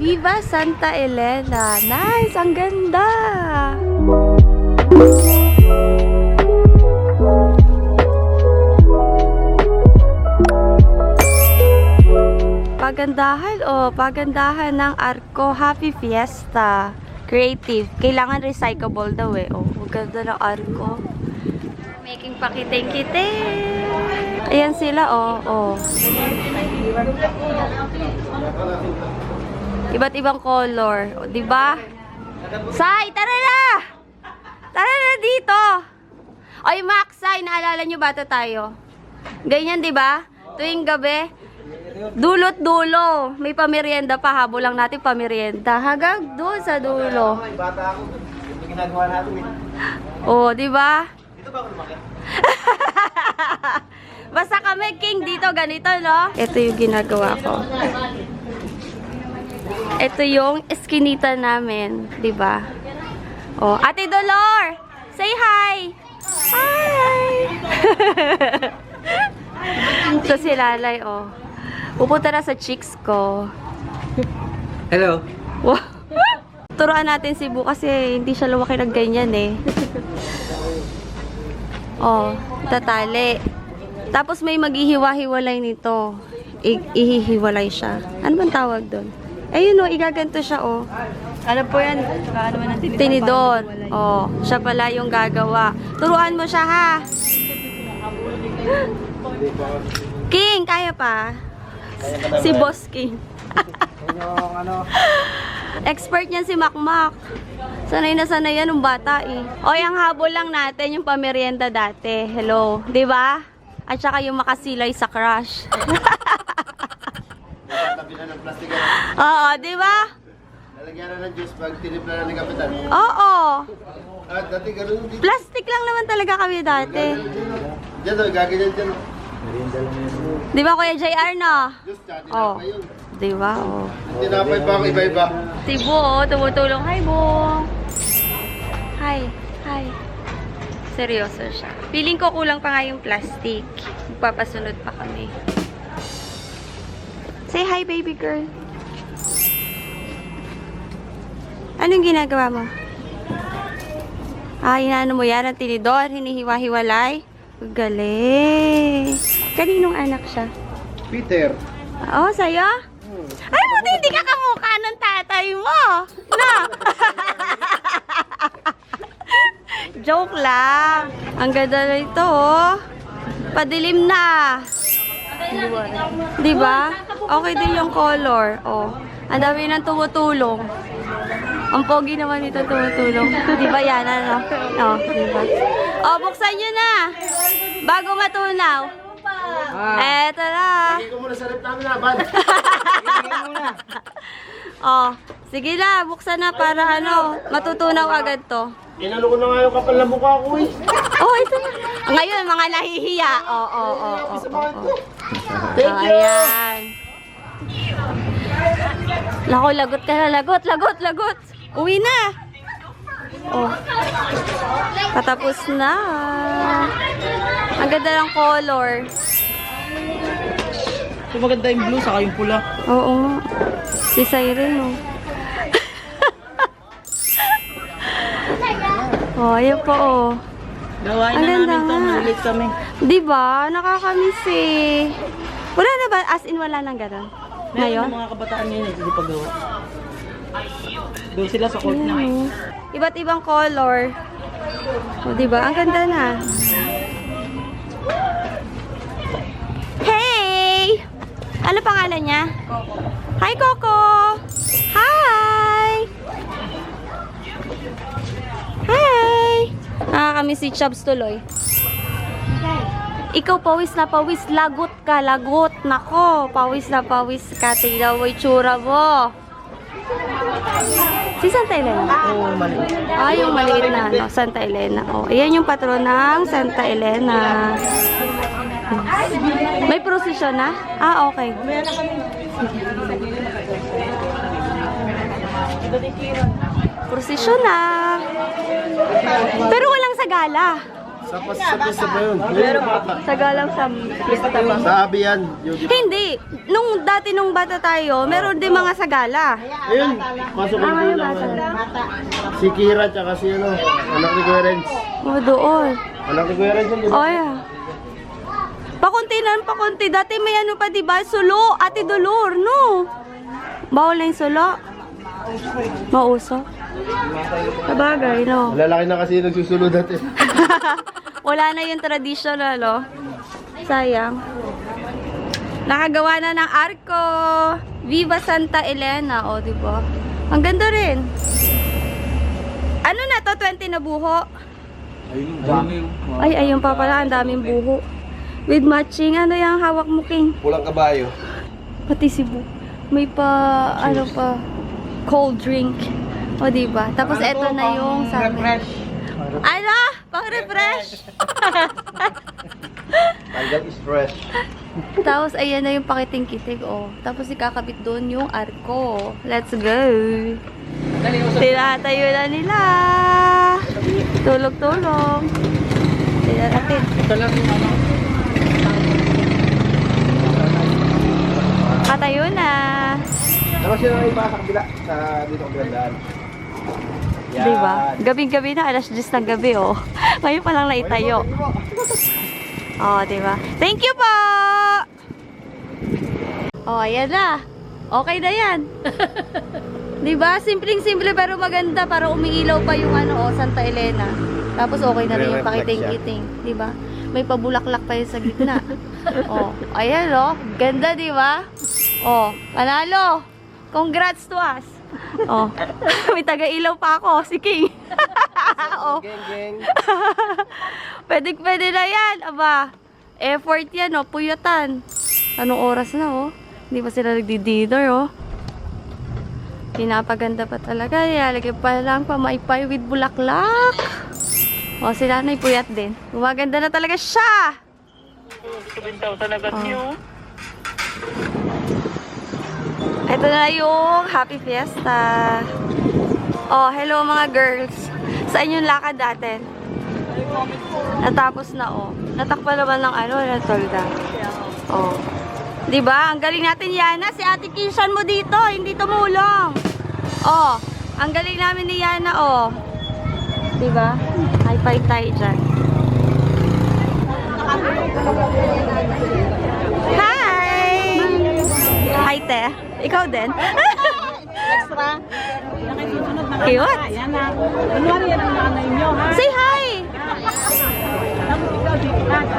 Viva Santa Elena. Nice! Ang ganda! Pagandahan o pagandahan ng Arco Happy Fiesta. Creative. Kailangan recyclable daw eh. Oh, ganda ng Arco. Making pakiting-kiting. Ayan sila oh. oh. Iba't ibang color. O, di ba? Sai, tara na! Tara na dito! Oy, Max, Sai, naalala nyo bata tayo? Ganyan, di ba? Tuwing gabi, dulot-dulo. May pamerienda pa, habol lang natin pamerienda. Hanggang doon sa dulo. Ay, bata ako. Ito ginagawa natin eh. Oh, di ba? Dito ba ako lumaki? Basta kami, King, dito ganito, no? Ito yung ginagawa ko. Ito yung eskinita namin, di ba? Oh, Ate Dolor! Say hi! Hi! so si Lalay, oh. Pupunta na sa chicks ko. Hello. Wow. Turuan natin si Bu kasi hindi siya lumaki ng ganyan eh. Oh, tatali. Tapos may maghihiwa-hiwalay nito. I- ihihiwalay siya. Ano bang tawag doon? Ayun oh, igaganto siya oh. Ano po yan? Saka naman ang tinidor. Tinidor. Oh, siya pala yung gagawa. Turuan mo siya ha. King, kaya pa? Si Boss King. Yung ano. Expert niyan si Makmak. Sanay na sanay yan ng bata eh. O, yung habol lang natin yung pamerienda dati. Hello. Di ba? At saka yung makasilay sa crush. Tabi na ng plastic. Oo, di ba? Lalagyan na ng juice pag tinipla na ni Kapitan. Oo. At dati ganun dito. Plastic lang naman talaga kami dati. Diyan o, gaganyan dyan. Di ba Kuya JR no? Juice, tsaka Oh. tinapay yun. Di ba? Oh. Tinapay pa ako iba-iba. Si Bu, oh, tumutulong. Hi, Bu. Hi. Hi. Seryoso siya. Feeling ko kulang pa nga yung plastic. Magpapasunod pa kami. Say hi, baby girl. Anong ginagawa mo? Ah, inaano mo yan? Ang tinidor? Hinihiwa-hiwalay? Galing. Kaninong anak siya? Peter. Oo, oh, sa'yo? Ay, buti hindi ka kamukha ng tatay mo. No? Joke lang. Ang ganda na ito, oh. Padilim na. Di ba? Okay din yung color. Oh. Ang dami nang tumutulong. Ang pogi naman ito tumutulong. Di ba yan, ano? Oh, di ba? Oh, buksan nyo na. Bago matunaw. Eto na. Lagay ko muna sa rep namin laban. Oh, sige na, buksan na para ano, matutunaw agad to. Inano ko na nga yung kapal na mukha ko eh. Oh, ito na. Ngayon, mga nahihiya. Oh, oh, oh, oh, Sa oh, mga oh. to. Thank you. Ayan. Lako, lagot ka na, lagot, lagot, lagot. Uwi na. Oh. Patapos na. Ang ganda ng color. So maganda yung blue, saka yung pula. Oo. Si Siren, oh. Oh, ayan po, oh. Gawain na ganda namin to, malit kami. Di ba? Nakakamiss eh. Wala na ba? As in, wala nang ganun? Meron Ngayon? ng mga kabataan ngayon eh, hindi pa gawa. Doon sila sa court na. Ayan, oh. Iba't ibang color. O, di ba? Ang ganda na. Hey! Ano pangalan niya? Hi, Coco! Hi! Hi! Nakakamiss si Chubbs tuloy. Ikaw pawis na pawis, lagot ka, lagot. Nako, pawis na pawis ka. Tingnan mo yung tsura mo. Si Santa Elena. Oo, mali. Ah, yung maliit na ano, Santa Elena. Oh, ayan yung patron ng Santa Elena. May prosesyon na? Ah, okay. Prosesyon na. Sagala. Sa pas sa pista ba yun? Meron bata. Sa galang sa pista ba? Sa abi yan. Yung di- Hindi. Nung dati nung bata tayo, meron din mga sagala. Ayun, pasok Ah, doon lang. Si Kira tsaka si ano, anak ni Kuya Renz. O, doon. Anak ni Kuya Renz yun, di ba? Oh, yeah. Pakunti na, pakunti. Dati may ano pa, di ba? Sulo, ate Dolor, no? Bawal na yung sulo. Mauso. Sabagay, no? Lalaki na kasi yung nagsusunod natin. Wala na yung traditional, oh. Sayang. Nakagawa na ng arko. Viva Santa Elena, oh, di ba? Ang ganda rin. Ano na to? 20 na buho? Ay, ayun pa pala. Ang daming buho. With matching, ano yung hawak mo, King? Pulang kabayo. Pati si Bu. May pa, ano pa, cold drink. O, di ba? Tapos eto na yung sa amin. Ano? Pang-refresh. Tanggal is fresh. Tapos, ayan na yung pakiting-kitig, oh. Tapos, ikakabit doon yung arko. Let's go. Tinatayo na nila. Tulog-tulong. Tingnan natin. Ito lang yung ano. Katayo na. Naman sila na iba sa kabila. Sa dito kabilang daan. Yan. Di ba? Gabing-gabi na, alas 10 ng gabi, oh. Ngayon pa lang naitayo. Oh, di ba? Thank you po! Oh, ayan na. Okay na yan. di ba? Simpleng-simple pero maganda para umiilaw pa yung ano, oh, Santa Elena. Tapos okay na rin yung Re-reflect pakiting-kiting. Di ba? May pabulaklak pa yun sa gitna. oh, ayan oh. Ganda, di ba? Oh, panalo. Congrats to us. Oh, may taga-ilaw pa ako, si King. oh. Geng, geng. pwede, pwede na yan, aba. Effort yan, oh, puyatan. Anong oras na, oh? Hindi pa sila nagdi-dinner, oh. Pinapaganda pa talaga. Ilalagay pa lang pamaypay with bulaklak. O, si nanay puyat din. Gumaganda na talaga siya! Oh. Ito na yung Happy Fiesta. Oh, hello mga girls. Saan yung lakad natin? Natapos na oh. Natakpan naman ng ano, ng tolda. Oh. 'Di ba? Ang galing natin Yana, si Ate Kishan mo dito, hindi tumulong. Oh, ang galing namin ni Yana oh. 'Di ba? High five tayo diyan. Hi! Hi, te. Ikaw din? Extra. Cute. Yan na. Kunwari yan ang nanay nyo, ha? Say hi! Hi!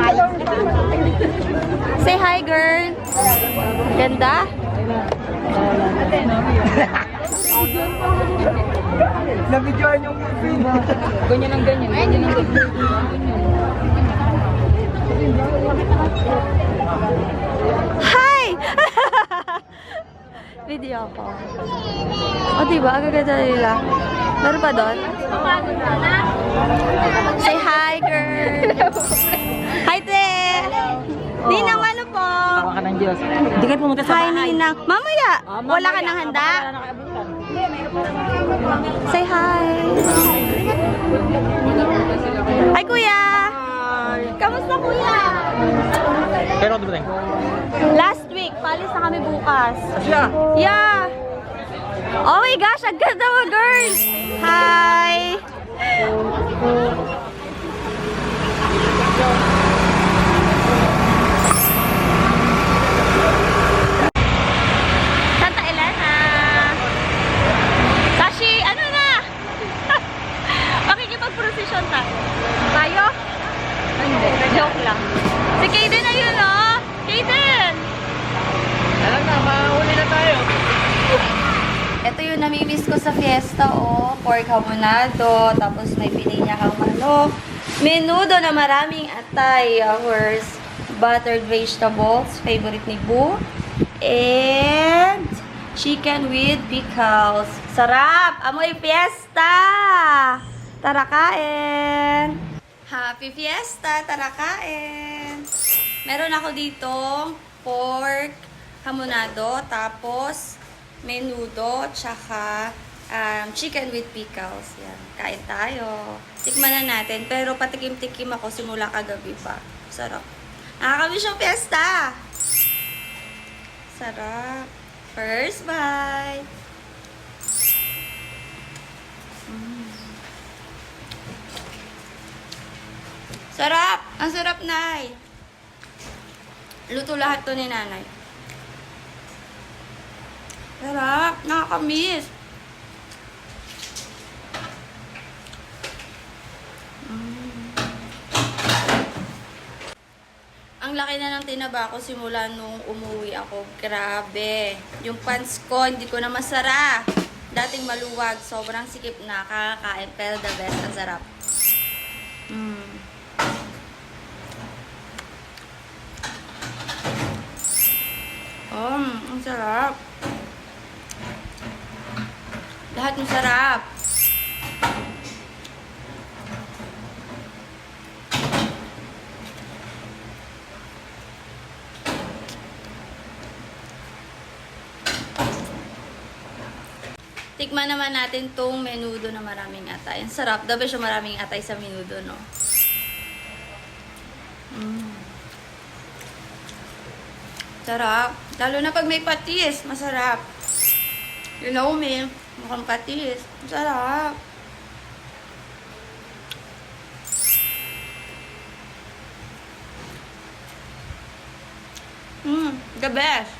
Ano. Say hi, girl. Ganda? Nabidyoan yung Ganyan ang ganyan. Ganyan ang ganyan. Hi! Video ko. O, diba? Ang gaganda nila. Meron pa doon? Say hi, girl. hi, te. Ninang, ano po? Tawa ka ng Diyos. Hindi kayo pumunta sa Hi, bahay. Ninang. Mamaya, Ah, wala ka mamaya. nang handa? Say hi. Hi, kuya. Kamusta, kuya? Pero ano ba tayo? Last week, palis na kami bukas. Asya! Yeah. Oh my gosh, ang ganda mo, girl. Hi. Santa Elena. Tashi, ano na? Makikipag-procession tayo. Tayo? Hindi. Joke lang. Si Kaden na yun, oh. Kaden! Alam na, mahuli na tayo. Ito yung namimiss ko sa fiesta, oh. Pork habonado, tapos may pininya kang manok. Menudo na maraming atay. Ours, buttered vegetables, favorite ni Boo. And chicken with pickles. Sarap! Amoy fiesta! Tara kain! Happy fiesta! Tara kain! Meron ako ditong pork hamonado, tapos menudo, tsaka um, chicken with pickles. Yan. Kain tayo. Tikman na natin. Pero patikim-tikim ako simula kagabi pa. Sarap. Nakakamiss yung fiesta! Sarap. First bite. Mm. Sarap! Ang sarap, Nay! Luto lahat to ni Nanay. Sarap! Nakakamiss! Ang laki na ng tinaba ko simula nung umuwi ako. Grabe. Yung pants ko, hindi ko na masara. Dating maluwag, sobrang sikip na. Kakakain, pero the best. Ang sarap. Mm. Um, ang sarap. Lahat masarap. Tikman naman natin tong menudo na maraming atay. Ang sarap. Dabi siya maraming atay sa menudo, no? Mm. Sarap. Lalo na pag may patis. Masarap. You know me. Mukhang patis. Masarap. Mm, the best.